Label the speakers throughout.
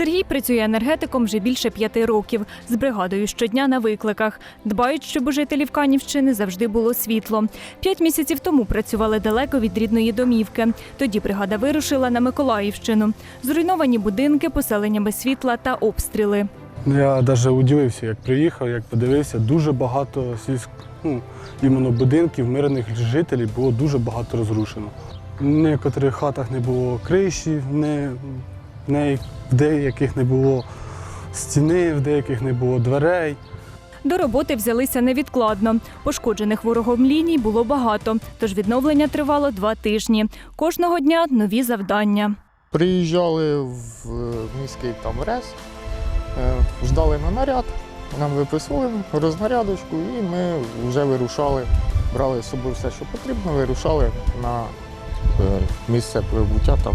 Speaker 1: Сергій працює енергетиком вже більше п'яти років. З бригадою щодня на викликах. Дбають, щоб у жителів Канівщини завжди було світло. П'ять місяців тому працювали далеко від рідної домівки. Тоді бригада вирушила на Миколаївщину. Зруйновані будинки, поселення без світла та обстріли.
Speaker 2: Я навіть удивився, як приїхав, як подивився, дуже багато сільськ... ну, іменно будинків мирних жителів було дуже багато розрушено. В некоторих хатах не було криші, не... не... в деяких не було стіни, в деяких не було дверей.
Speaker 1: До роботи взялися невідкладно. Пошкоджених ворогом ліній було багато, тож відновлення тривало два тижні. Кожного дня нові завдання.
Speaker 3: Приїжджали в е, міський там РЕС, е, ждали на наряд, нам виписували рознарядочку і ми вже вирушали, брали з собою все, що потрібно, вирушали на місце прибуття, там,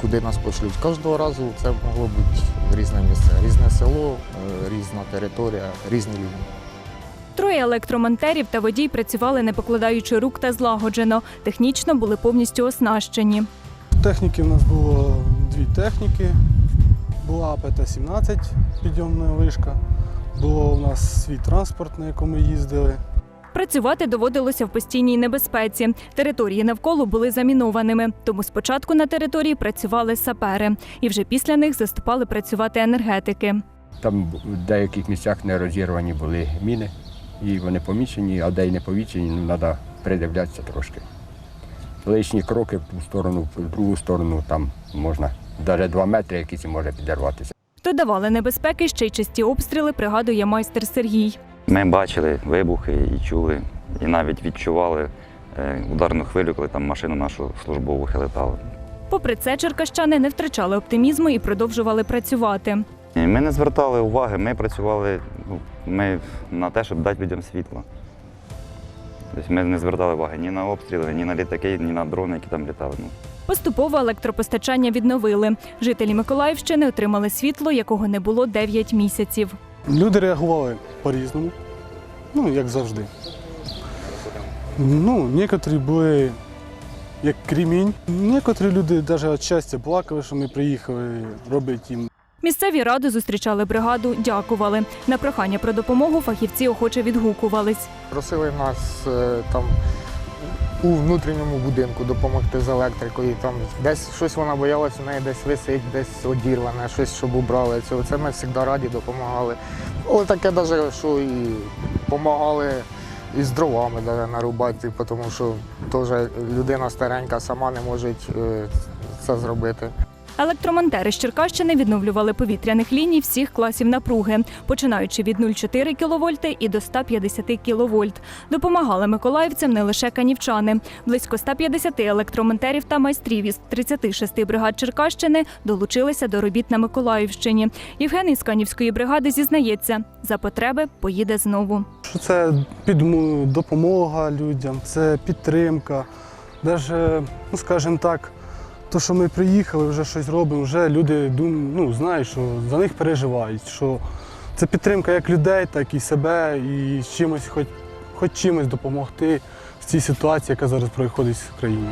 Speaker 3: куди нас пошлють. Кожного разу це могло бути різне місце, різне село, е, різна територія, різні люди.
Speaker 1: Троє електромонтерів та водій працювали не покладаючи рук та злагоджено. Технічно були повністю оснащені.
Speaker 2: Техніки в нас було дві техніки. Була АПТ-17 підйомна вишка. Було у нас свій транспорт, на якому ми їздили.
Speaker 1: Працювати доводилося в постійній небезпеці. Території навколо були замінованими. Тому спочатку на території працювали сапери, і вже після них заступали працювати енергетики.
Speaker 4: Там в деяких місцях не розірвані були міни, і вони помічені, а де й не помічені, ну, треба придивлятися трошки. Лишні кроки в ту сторону, в другу сторону, там можна навіть два метри якісь може підірватися.
Speaker 1: Додавали небезпеки ще й часті обстріли, пригадує майстер Сергій.
Speaker 5: Ми бачили вибухи і чули, і навіть відчували е, ударну хвилю, коли там машину нашу службову хилетала.
Speaker 1: Попри це, черкащани не втрачали оптимізму і продовжували працювати.
Speaker 5: Ми не звертали уваги, ми працювали ну, ми на те, щоб дати людям світло. Тобто ми не звертали уваги ні на обстріли, ні на літаки, ні на дрони, які там літали. Ну,
Speaker 1: Поступово електропостачання відновили. Жителі Миколаївщини отримали світло, якого не було 9 місяців.
Speaker 2: Люди реагували по-різному, ну, як завжди. Ну, некоторі були як кремінь. Некоторі люди навіть від щастя плакали, що ми приїхали робити їм.
Speaker 1: Місцеві ради зустрічали бригаду, дякували. На прохання про допомогу фахівці охоче відгукувались.
Speaker 3: Просили нас е, там у внутрішньому будинку допомогти з електрикою. Там десь щось вона боялася, у неї десь висить, десь одірване, щось, щоб убрали. Це, ми завжди раді допомагали. Але таке навіть, що і допомагали і з дровами нарубати, тому що теж людина старенька сама не може е, це зробити.
Speaker 1: Електромонтери з Черкащини відновлювали повітряних ліній всіх класів напруги, починаючи від 0,4 кВт і до 150 кВт. Допомагали миколаївцям не лише канівчани. Близько 150 електромонтерів та майстрів із 36 бригад Черкащини долучилися до робіт на Миколаївщині. Євген із Канівської бригади зізнається, за потреби поїде знову.
Speaker 2: Це допомога людям, це підтримка. Навіть, ну скажімо так, то, що ми приїхали, вже щось робимо, вже люди дум, ну, знають, що за них переживають, що це підтримка як людей, так і себе, і чимось, хоч, хоч чимось допомогти в цій ситуації, яка зараз проходить в країні.